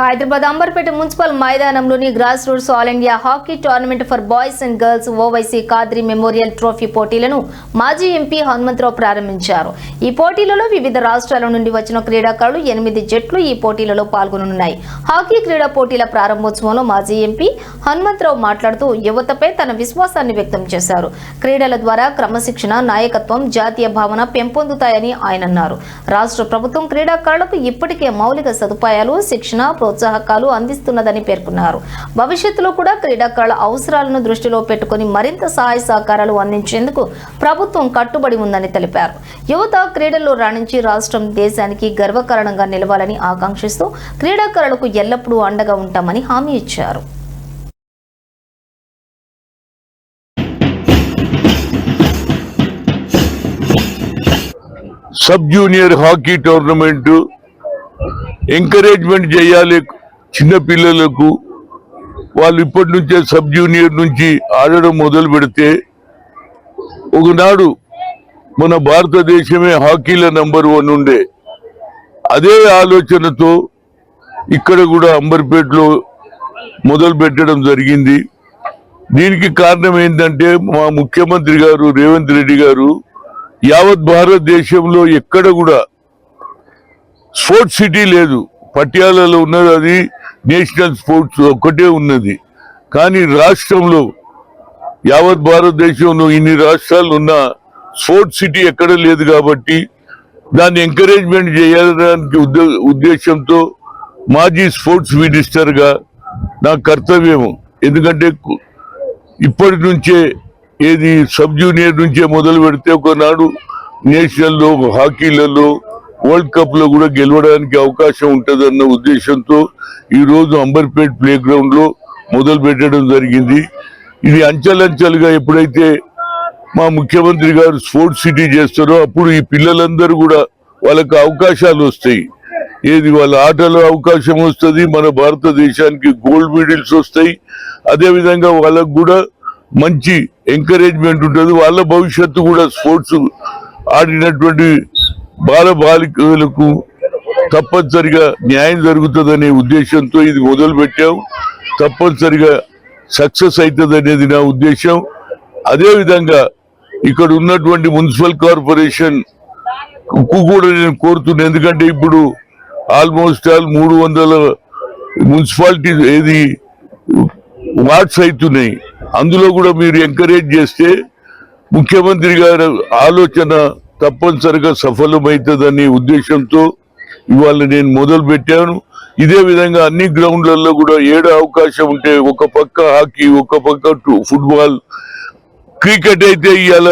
Hyderabad Amberpet municipal మైదానంలోని grass roots all India hockey tournament for boys and girls Owaisi Qadri memorial trophy పోటీలను మాజీ MP Hanumantharao ప్రారంభించారు. ఈ పోటీలలో వివిధ రాష్ట్రాల నుండి వచ్చిన క్రీడాకారులు ఎనిమిది జట్లు ఈ పోటీలలో పాల్గొనున్నాయి హాకీ క్రీడా పోటీల ప్రారంభోత్సవంలో మాజీ ఎంపీ హనుమంతరావు మాట్లాడుతూ యువతపై తన విశ్వాసాన్ని వ్యక్తం చేశారు. క్రీడల ద్వారా క్రమశిక్షణ నాయకత్వం జాతీయ భావన పెంపొందుతాయని ఆయన అన్నారు. రాష్ట్ర ప్రభుత్వం క్రీడాకారులకు ఇప్పటికే మౌలిక సదుపాయాలు శిక్షణ ప్రోత్సాహకాలు అందిస్తున్నదని పేర్కొన్నారు. భవిష్యత్తులో కూడా క్రీడాకారుల అవసరాలను దృష్టిలో పెట్టుకుని మరింత సహాయ సహకారాలు అందించేందుకు ప్రభుత్వం కట్టుబడి ఉందని తెలిపారు. యువత క్రీడల్లో రాణించి రాష్ట్రం దేశానికి గర్వకారణంగా నిలవాలని ఆకాంక్షిస్తూ క్రీడాకారులకు ఎల్లప్పుడూ అండగా ఉంటామని హామీ ఇచ్చారు. Sub junior hockey tournament encouragement చేయాలి చిన్నపిల్లలకు వాళ్ళు ఇప్పటి నుంచే సబ్ జూనియర్ నుంచి ఆడడం మొదలు పెడితే ఒకనాడు మన భారతదేశమే హాకీలో నంబర్ వన్ ఉండే. అదే ఆలోచనతో ఇక్కడ కూడా అంబర్పేటలో మొదలు పెట్టడం జరిగింది. దీనికి కారణం ఏంటంటే మా ముఖ్యమంత్రి గారు రేవంత్ రెడ్డి గారు యావత్ భారతదేశంలో ఎక్కడ కూడా స్పోర్ట్స్ సిటీ లేదు. పటియాలలో ఉన్నది అది. నేషనల్ స్పోర్ట్స్ ఒక్కటే ఉన్నది. కానీ రాష్ట్రంలో యావత్ భారతదేశంలో ఇన్ని రాష్ట్రాలు ఉన్న స్పోర్ట్స్ సిటీ ఎక్కడ లేదు కాబట్టి దాన్ని ఎంకరేజ్మెంట్ చేయడానికి ఉద్దేశంతో మాజీ స్పోర్ట్స్ మినిస్టర్గా నా కర్తవ్యం ఎందుకంటే ఇప్పటి నుంచే ఏది సబ్ జూనియర్ నుంచే మొదలు పెడితే ఒకనాడు నేషనల్లో హాకీలలో వరల్డ్ కప్లో కూడా గెలవడానికి అవకాశం ఉంటుందన్న ఉద్దేశంతో ఈ రోజు అంబర్పేట్ ప్లే గ్రౌండ్లో మొదలు పెట్టడం జరిగింది. ఇది అంచెలంచెలుగా ఎప్పుడైతే మా ముఖ్యమంత్రి గారు స్పోర్ట్స్ సిటీ చేస్తారో అప్పుడు ఈ పిల్లలందరూ కూడా వాళ్ళకి అవకాశాలు వస్తాయి. ఏది వాళ్ళ ఆటలో అవకాశం వస్తుంది మన భారతదేశానికి గోల్డ్ మెడల్స్ వస్తాయి. అదేవిధంగా వాళ్ళకు కూడా మంచి ఎంకరేజ్మెంట్ ఉంటుంది. వాళ్ళ భవిష్యత్తు కూడా స్పోర్ట్స్ ఆడినటువంటి బాల బాలికలకు తప్పనిసరిగా న్యాయం జరుగుతుందనే ఉద్దేశంతో ఇది మొదలు పెట్టాం తప్పనిసరిగా సక్సెస్ అవుతుంది అనేది నా ఉద్దేశం. అదేవిధంగా ఇక్కడ ఉన్నటువంటి మున్సిపల్ కార్పొరేషన్కు కూడా నేను కోరుతున్నాను ఎందుకంటే ఇప్పుడు ఆల్మోస్ట్ ఆల్ మూడు వందల మున్సిపాలిటీ ఏది వార్డ్స్ అవుతున్నాయి. అందులో కూడా మీరు ఎంకరేజ్ చేస్తే ముఖ్యమంత్రి గారి ఆలోచన తప్పనిసరిగా సఫలమవుతుందనే ఉద్దేశంతో ఇవాళ నేను మొదలు పెట్టాను ఇదే విధంగా అన్ని గ్రౌండ్లలో కూడా ఏడు అవకాశం ఉంటే ఒక పక్క హాకీ ఒక పక్క టు- ఫుట్బాల్ క్రికెట్ అయితే ఇవాళ